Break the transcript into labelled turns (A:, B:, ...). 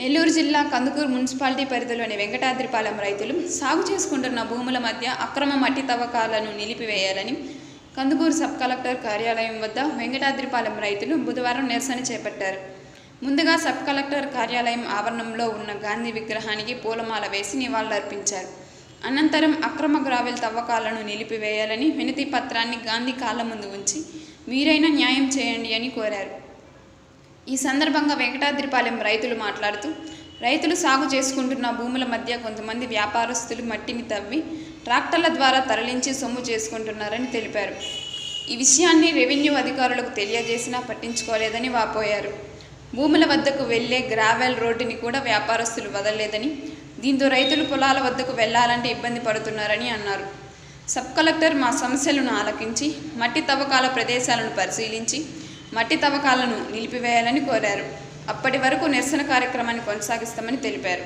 A: నెల్లూరు జిల్లా కందుకూరు మున్సిపాలిటీ పరిధిలోని వెంకటాద్రిపాలెం రైతులు సాగు చేసుకుంటున్న భూముల మధ్య అక్రమ మట్టి తవ్వకాలను నిలిపివేయాలని కందుకూరు సబ్ కలెక్టర్ కార్యాలయం వద్ద వెంకటాద్రిపాలెం రైతులు బుధవారం నిరసన చేపట్టారు. ముందుగా సబ్ కలెక్టర్ కార్యాలయం ఆవరణంలో ఉన్న గాంధీ విగ్రహానికి పూలమాల వేసి నివాళులర్పించారు. అనంతరం అక్రమ గ్రావెల్ తవ్వకాలను నిలిపివేయాలని వినతి పత్రాన్ని గాంధీ కాళ్ళ ముందు ఉంచి మీరైనా న్యాయం చేయండి అని కోరారు. ఈ సందర్భంగా వెంకటాద్రిపాలెం రైతులు మాట్లాడుతూ రైతులు సాగు చేసుకుంటున్న భూముల మధ్య కొంతమంది వ్యాపారస్తులు మట్టిని తవ్వి ట్రాక్టర్ల ద్వారా తరలించి సొమ్ము చేసుకుంటున్నారని తెలిపారు. ఈ విషయాన్ని రెవెన్యూ అధికారులకు తెలియజేసినా పట్టించుకోలేదని వాపోయారు. భూముల వద్దకు వెళ్ళే గ్రావెల్ రోడ్డుని కూడా వ్యాపారస్తులు వదలలేదని దీంతో రైతులు పొలాల వద్దకు వెళ్ళాలంటే ఇబ్బంది పడుతున్నారని అన్నారు. సబ్ కలెక్టర్ మా సమస్యలను ఆలకించి మట్టి తవ్వకాల ప్రదేశాలను పరిశీలించి మట్టి తవ్వకాలను నిలిపివేయాలని కోరారు. అప్పటి వరకు నిరసన కార్యక్రమాన్ని కొనసాగిస్తామని తెలిపారు.